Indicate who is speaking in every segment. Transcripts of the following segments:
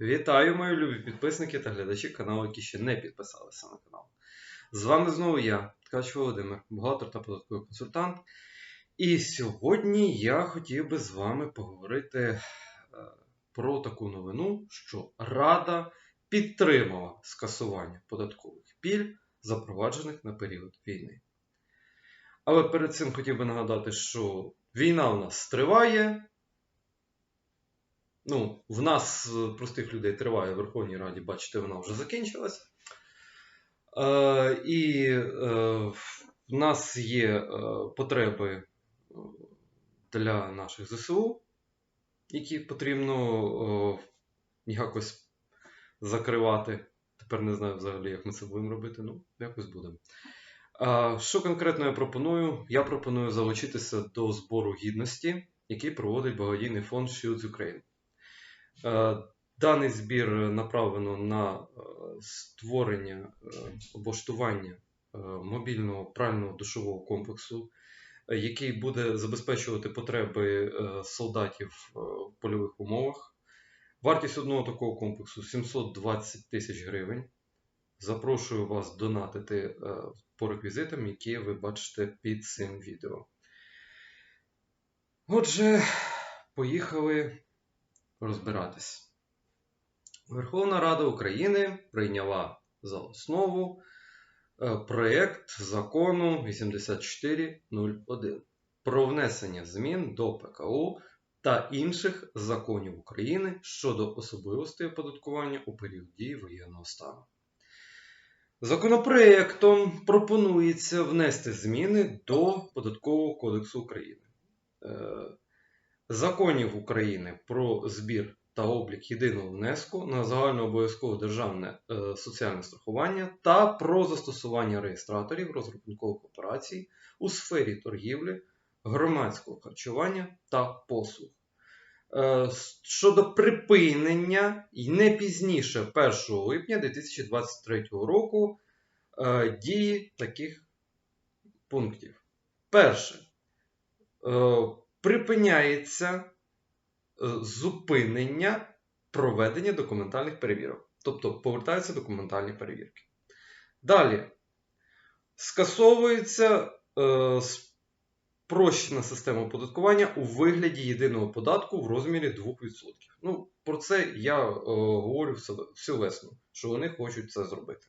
Speaker 1: Вітаю, мої любі підписники та глядачі каналу, які ще не підписалися на канал. З вами знову я, Ткач Володимир, бухгалтер та податковий консультант. І сьогодні я хотів би з вами поговорити е, про таку новину, що Рада підтримала скасування податкових пільг, запроваджених на період війни. Але перед цим хотів би нагадати, що війна у нас триває. Ну, в нас, е, простих людей, триває в Верховній Раді, бачите, вона вже закінчилася. Е, і е, в нас є е, потреби е, для наших ЗСУ, які потрібно е, якось закривати. Тепер не знаю взагалі, як ми це будемо робити, ну, якось будемо. А, Що конкретно я пропоную? Я пропоную залучитися до збору гідності, який проводить благодійний фонд Shields Ukraine. Е, Даний збір направлено на е, створення е, облаштування мобільного прального душового комплексу, який буде забезпечувати потреби солдатів в польових умовах. Вартість одного такого комплексу 720 тисяч гривень. Запрошую вас донатити по реквізитам, які ви бачите під цим відео. Отже, поїхали розбиратись. Верховна Рада України прийняла за основу е, проєкт закону 8401 про внесення змін до ПКУ та інших законів України щодо особливостей оподаткування у період дії воєнного стану. Законопроєктом пропонується внести зміни до Податкового кодексу України, е, законів України про збір та облік єдиного внеску на загальнообов'язкове державне е, соціальне страхування та про застосування реєстраторів розрахункових операцій у сфері торгівлі, громадського харчування та послуг. Е, Щодо припинення і не пізніше 1 липня 2023 року е, дії таких пунктів. Перше. Припиняється е, зупинення проведення документальних перевірок. Тобто повертаються документальні перевірки. Далі. Скасовується е, спрощена система оподаткування у вигляді єдиного податку в розмірі 2%. Ну, про це я е, говорю всю весну, що вони хочуть це зробити.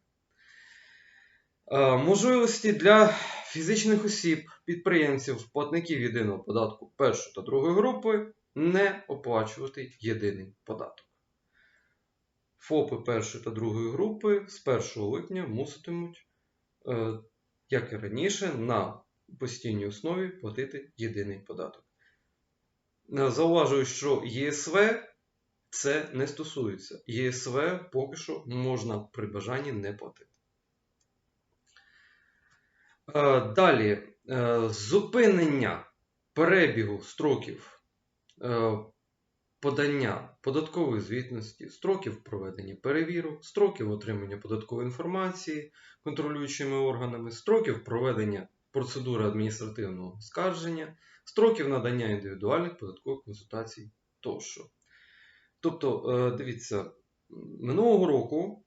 Speaker 1: Е, можливості для фізичних осіб, підприємців, платників єдиного податку першої та другої групи не оплачувати єдиний податок. ФОПи першої та другої групи з 1 липня муситимуть, е, як і раніше, на постійній основі платити єдиний податок. Е, Зауважую, що ЄСВ це не стосується. ЄСВ поки що можна при бажанні не платити. Е, Далі, е, зупинення перебігу строків е, подання податкової звітності, строків проведення перевірок, строків отримання податкової інформації контролюючими органами, строків проведення процедури адміністративного скарження, строків надання індивідуальних податкових консультацій тощо. Тобто, дивіться, минулого року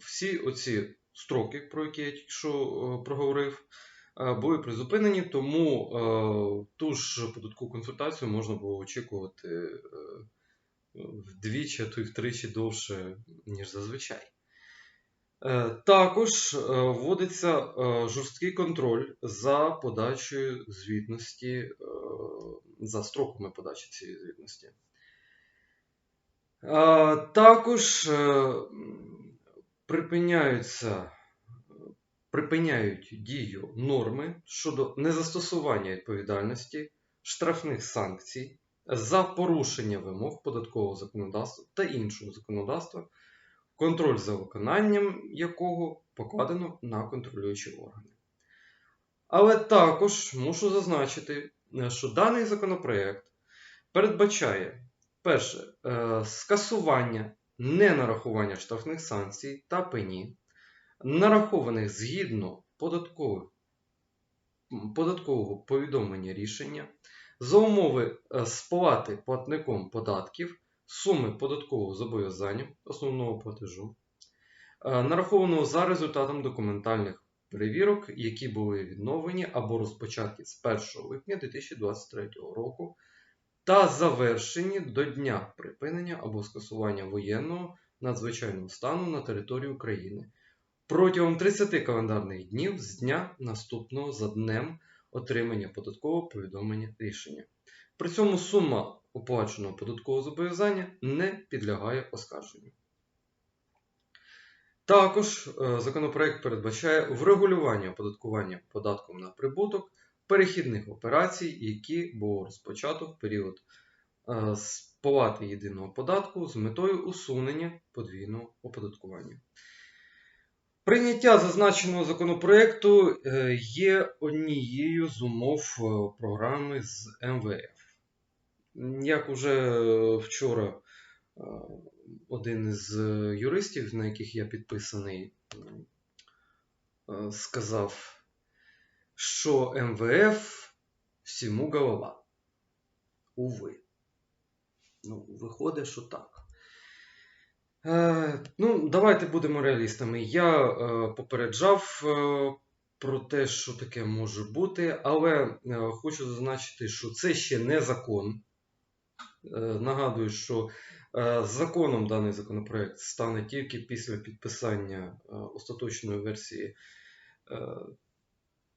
Speaker 1: всі оці строки, про які я тільки що е, проговорив, е, були призупинені, тому е, ту ж податкову консультацію можна було очікувати вдвічі, а то й втричі довше, ніж зазвичай. Також вводиться жорсткий контроль за подачею звітності, за строками подачі цієї звітності. Також припиняються, припиняють дію норми щодо незастосування відповідальності, штрафних санкцій за порушення вимог податкового законодавства та іншого законодавства, контроль за виконанням якого покладено на контролюючі органи. Але також мушу зазначити, що даний законопроект передбачає перше е, скасування ненарахування штрафних санкцій та пені, нарахованих згідно податкового повідомлення рішення, за умови е, сплати платником податків суми податкового зобов'язання основного платежу, е, нарахованого за результатом документальних перевірок, які були відновлені або розпочаті з 1 липня 2023 року, та завершені до дня припинення або скасування воєнного надзвичайного стану на території України протягом 30 календарних днів з дня наступного за днем отримання податкового повідомлення рішення. При цьому сума оплаченого податкового зобов'язання не підлягає оскарженню. Також е, законопроект передбачає врегулювання оподаткування податком на прибуток перехідних операцій, які було розпочато в період е, сплати єдиного податку з метою усунення подвійного оподаткування. Прийняття зазначеного законопроекту е, є однією з умов е, програми з МВФ. Як уже вчора один із юристів, на яких я підписаний, сказав, що МВФ всьому голова. Уви. Ну, виходить, що так. Е, ну, давайте будемо реалістами. Я е, попереджав е, про те, що таке може бути, але е, хочу зазначити, що це ще не закон. Е, нагадую, що е, законом даний законопроект стане тільки після підписання е, остаточної версії е,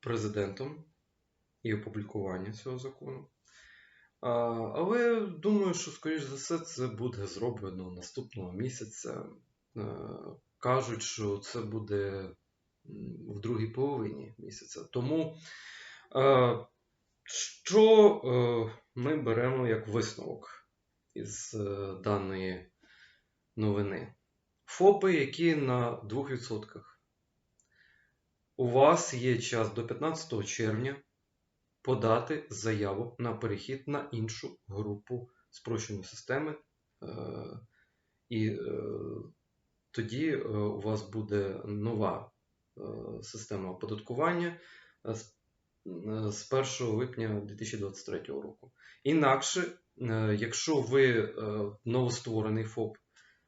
Speaker 1: президентом і опублікування цього закону. Але думаю, що, скоріш за все, це буде зроблено наступного місяця. Кажуть, що це буде в другій половині місяця. Тому що е, ми беремо як висновок із е, даної новини? ФОПи, які на 2%. У вас є час до 15 червня подати заяву на перехід на іншу групу спрощеної системи. Е, І е, тоді е, у вас буде нова система оподаткування з е, 1 липня 2023 року. Інакше, якщо ви новостворений ФОП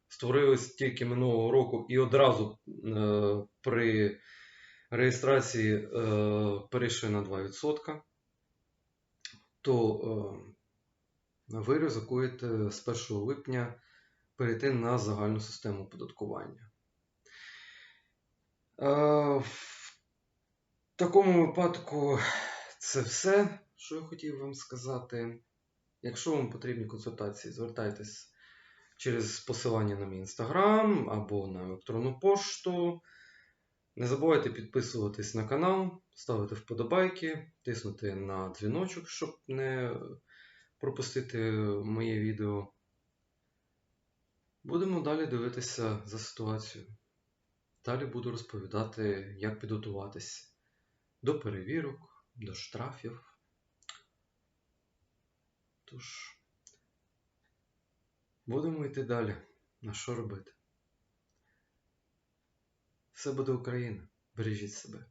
Speaker 1: створились тільки минулого року і одразу при реєстрації е, перейшли на 2%, то е, ви ризикуєте з 1 липня перейти на загальну систему оподаткування. Е, В такому випадку це все, що я хотів вам сказати. Якщо вам потрібні консультації, звертайтесь через посилання на мій інстаграм або на електронну пошту. Не забувайте підписуватись на канал, ставити вподобайки, тиснути на дзвіночок, щоб не пропустити моє відео. Будемо далі дивитися за ситуацією. Далі буду розповідати, як підготуватись до перевірок, до штрафів. Тож, будемо йти далі. На що робити? Все буде Україна. Бережіть себе.